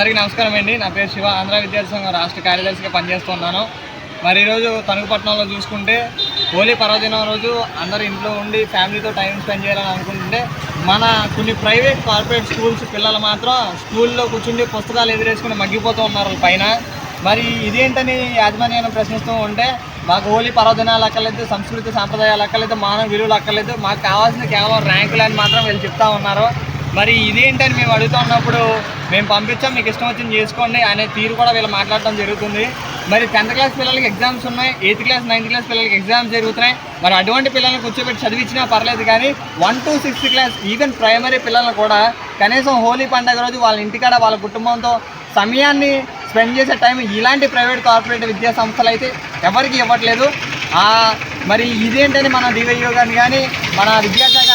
అందరికీ నమస్కారం అండి. నా పేరు శివ. ఆంధ్ర విద్యార్థి సంఘం రాష్ట్ర కార్యదర్శిగా పనిచేస్తున్నాను మరి ఈరోజు తణుకుపట్నంలో చూసుకుంటే హోలీ పర్వదినం రోజు అందరూ ఇంట్లో ఉండి ఫ్యామిలీతో టైం స్పెండ్ చేయాలని అనుకుంటుంటే మన కొన్ని ప్రైవేట్ కార్పొరేట్ స్కూల్స్ పిల్లలు మాత్రం స్కూల్లో కూర్చుండి పుస్తకాలు ఎదురేసుకుని మగ్గిపోతూ ఉన్నారు పైన. మరి ఇదేంటని యాజమాన్యాన్ని ప్రశ్నిస్తూ ఉంటే మాకు హోలీ పర్వదినాలు అక్కర్లేదు సంస్కృతి సాంప్రదాయాలు అక్కర్లేదు మానవ విలువలు అక్కర్లేదు మాకు కావాల్సిన కేవలం ర్యాంకులు అని మాత్రం వీళ్ళు చెప్తా ఉన్నారు. మరి ఇదేంటని మేము అడుగుతా ఉన్నప్పుడు మేము పంపించాం మీకు ఇష్టం వచ్చింది చేసుకోండి అనే తీరు కూడా వీళ్ళు మాట్లాడటం జరుగుతుంది. మరి టెన్త్ క్లాస్ పిల్లలకి ఎగ్జామ్స్ ఉన్నాయి ఎయిత్ క్లాస్ నైన్త్ క్లాస్ పిల్లలకి ఎగ్జామ్స్ జరుగుతున్నాయి. మరి అటువంటి పిల్లల్ని కూర్చోబెట్టి చదివించినా పర్లేదు కానీ one to sixth class even primary పిల్లలను కూడా కనీసం హోలీ పండగ రోజు వాళ్ళ ఇంటికాడ వాళ్ళ కుటుంబంతో సమయాన్ని స్పెండ్ చేసే టైం ఇలాంటి ప్రైవేట్ కార్పొరేట్ విద్యా సంస్థలు అయితే ఎవరికి ఇవ్వట్లేదు. మరి ఇదేంటని మన డివైఓ గారిని కానీ మన విద్యాశాఖ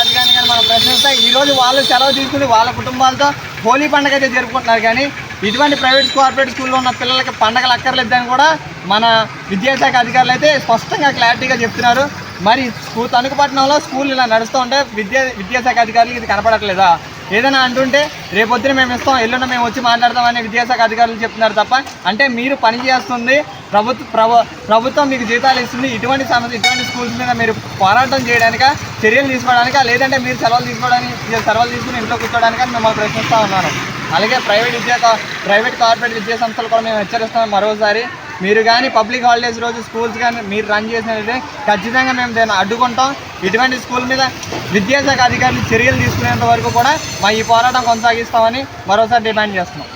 అధికారిని కానీ మనం ప్రశ్నిస్తే ఈరోజు వాళ్ళు సెలవు తీసుకుని వాళ్ళ కుటుంబాలతో హోలీ పండుగ అయితే జరుపుకుంటున్నారు. కానీ ఇటువంటి ప్రైవేట్ కార్పొరేట్ స్కూల్లో ఉన్న పిల్లలకి పండగలు అక్కర్లేదని కూడా మన విద్యాశాఖ అధికారులు అయితే స్పష్టంగా క్లారిటీగా చెప్తున్నారు. మరి స్కూల్ తణుకుపట్నంలో స్కూల్ ఇలా నడుస్తూ ఉంటే విద్యా విద్యాశాఖ అధికారులకు ఇది కనపడట్లేదా? ఏదైనా అంటుంటే రేపొద్దున మేము ఇస్తాం ఎల్లుండి మేము వచ్చి మాట్లాడతామని విద్యాశాఖ అధికారులు చెప్తున్నారు తప్ప అంటే మీరు పని చేస్తుంది ప్రభుత్వ ప్రభు ప్రభుత్వం మీకు జీతాలు ఇస్తుంది ఇటువంటి సమస్య ఇటువంటి స్కూల్స్ మీద మీరు పోరాటం చేయడానిక చర్యలు తీసుకోవడానిక లేదంటే మీరు సెలవులు తీసుకోవడానికి సెలవులు తీసుకుని ఇంట్లో కూర్చోవడానికి మిమ్మల్ని ప్రశ్నిస్తూ ఉన్నాను అలాగే ప్రైవేట్ విద్యా ప్రైవేట్ కార్పొరేట్ విద్యా సంస్థలు కూడా మేము హెచ్చరిస్తున్నాం మరోసారి. మీరు కానీ పబ్లిక్ హాలిడేస్ రోజు స్కూల్స్ కానీ మీరు రన్ చేసినట్లయితే ఖచ్చితంగా మేము దాన్ని అడ్డుకుంటాం. ఇటువంటి స్కూల్ మీద విద్యాశాఖ అధికారులు చర్యలు తీసుకునేంత వరకు కూడా మా ఈ పోరాటం కొనసాగిస్తామని మరోసారి డిమాండ్ చేస్తున్నాం.